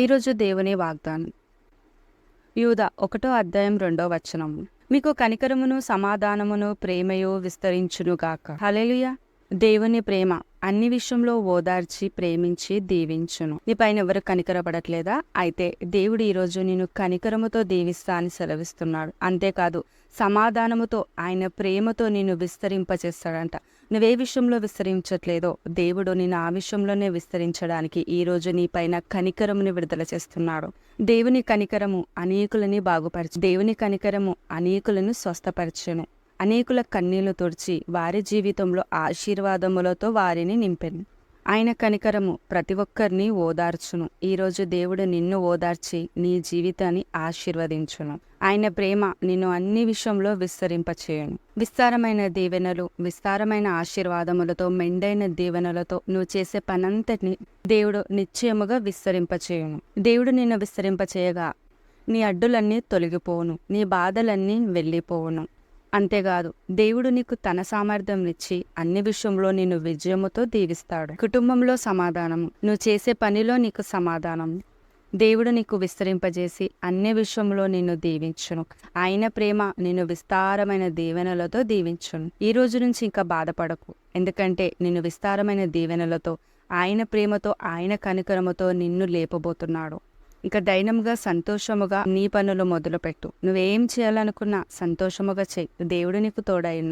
ఈరోజు దేవుని వాగ్దానం. యూద ఒకటో అధ్యాయం రెండో వచనం. మీకు కనికరమును సమాధానమును ప్రేమయు విస్తరించునుగాక. హలేలుయ దేవుని ప్రేమ అన్ని విషయంలో ఓదార్చి ప్రేమించి దీవించును. నీ పైన ఎవరు కనికరపడట్లేదా? అయితే దేవుడు ఈరోజు నేను కనికరముతో దీవిస్తా అని సెలవిస్తున్నాడు. అంతేకాదు సమాధానముతో ఆయన ప్రేమతో నిన్ను విస్తరింపచేస్తాడంట. నువ్వే విషయంలో విస్తరించట్లేదో దేవుడు నేను ఆ విషయంలోనే విస్తరించడానికి ఈ రోజు నీ పైన కనికరముని విడుదల చేస్తున్నాడు. దేవుని కనికరము అనేకులని బాగుపరచు దేవుని కనికరము అనేకులను స్వస్థపరచను. అనేకుల కన్నీళ్ళు తుడిచి వారి జీవితంలో ఆశీర్వాదములతో వారిని నింపెను. ఆయన కనికరము ప్రతి ఒక్కరిని ఓదార్చును. ఈరోజు దేవుడు నిన్ను ఓదార్చి నీ జీవితాన్ని ఆశీర్వదించును. ఆయన ప్రేమ నిన్ను అన్ని విషయంలో విస్తరింపచేయను. విస్తారమైన దీవెనలు విస్తారమైన ఆశీర్వాదములతో మెండైన దీవెనలతో నువ్వు చేసే పనంతటిని దేవుడు నిశ్చయముగా విస్తరింపచేయును. దేవుడు నిన్ను విస్తరింపచేయగా నీ అడ్డులన్నీ తొలగిపోవును. నీ బాధలన్నీ వెళ్ళిపోవును. అంతేకాదు దేవుడు నీకు తన సామర్థ్యం ఇచ్చి అన్ని విషయంలో నిన్ను విజయముతో దీవిస్తాడు. కుటుంబంలో సమాధానము నువ్వు చేసే పనిలో నీకు సమాధానం దేవుడు నీకు విస్తరింపజేసి అన్ని విషయంలో నిన్ను దీవించును. ఆయన ప్రేమ నిన్ను విస్తారమైన దీవెనలతో దీవించును. ఈ రోజు నుంచి ఇంకా బాధపడకు ఎందుకంటే నిన్ను విస్తారమైన దీవెనలతో ఆయన ప్రేమతో ఆయన కనికరముతో నిన్ను లేపబోతున్నాడు. ఇక దైనంగా సంతోషముగా నీ పనులు మొదలుపెట్టు నువ్వేం చేయాలనుకున్నా సంతోషముగా చెయ్యి దేవుడు నీకు తోడై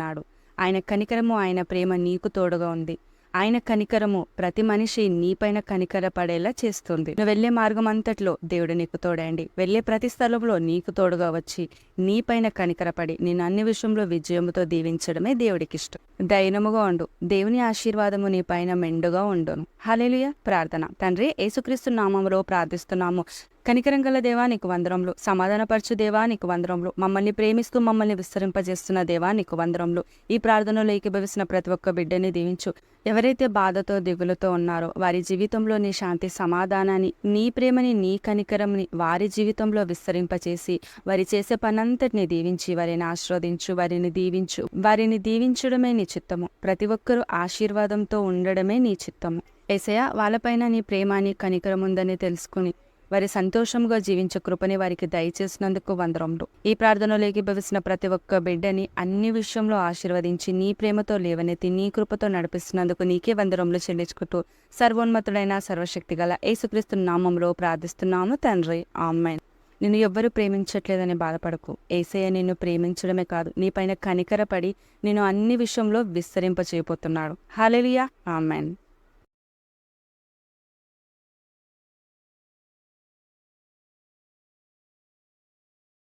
ఆయన కనికరము ఆయన ప్రేమ నీకు తోడుగా ఉంది. ఆయన కనికరము ప్రతి మనిషి నీపైన కనికర పడేలా చేస్తుంది. నువ్వు వెళ్ళే మార్గం అంతట్లో దేవుడు నీకు తోడండి. వెళ్ళే ప్రతి స్థలంలో నీకు తోడుగా వచ్చి నీపైన కనికరపడి నేను అన్ని విషయంలో విజయముతో దీవించడమే దేవుడికి ఇష్టం దైనముగా ఉండు. దేవుని ఆశీర్వాదము నీ పైన మెండుగా ఉండును. హలేలుయ ప్రార్థన. తండ్రి యేసుక్రీస్తు నామములో ప్రార్థిస్తున్నాము. కనికరం గల దేవా నీకు వందరంలో సమాధానపరచు దేవా నీకు వందరంలు మమ్మల్ని ప్రేమిస్తూ మమ్మల్ని విస్తరింపజేస్తున్న దేవా నీకు వందరంలో ఈ ప్రార్థనలో ఏకీభవిస్తున్న ప్రతి ఒక్క బిడ్డని దీవించు. ఎవరైతే బాధతో దిగులతో ఉన్నారో వారి జీవితంలో నీ శాంతి సమాధానాన్ని నీ ప్రేమని నీ కనికరంని వారి జీవితంలో విస్తరింపచేసి వారి చేసే పనంతటిని దీవించి వారిని ఆస్వాదించు వారిని దీవించు. వారిని దీవించడమే నీ చిత్తము. ప్రతి ఒక్కరూ ఆశీర్వాదంతో ఉండడమే నీ చిత్తము. ఏసయ వాళ్ళపైన నీ ప్రేమ నీ కనికరం తెలుసుకుని వారి సంతోషంగా జీవించే కృపని వారికి దయచేసినందుకు వందరములు. ఈ ప్రార్థనలోకి భవిస్తున్న ప్రతి ఒక్క బిడ్డని అన్ని విషయంలో ఆశీర్వదించి నీ ప్రేమతో లేవనెత్తి నీ కృపతో నడిపిస్తున్నందుకు నీకే వందరములు చెల్లించుకుంటూ సర్వోన్నతుడైన సర్వశక్తి గల యేసుక్రీస్తు నామంలో ప్రార్థిస్తున్నాము తండ్రి. ఆమెన్. నిన్ను ఎవ్వరూ ప్రేమించట్లేదని బాధపడకు. ఏసయ్య నిన్ను ప్రేమించడమే కాదు నీపైన కనికరపడి నేను అన్ని విషయంలో విస్తరింప చేయబోతున్నాడు హాలెలియా ఆమెన్.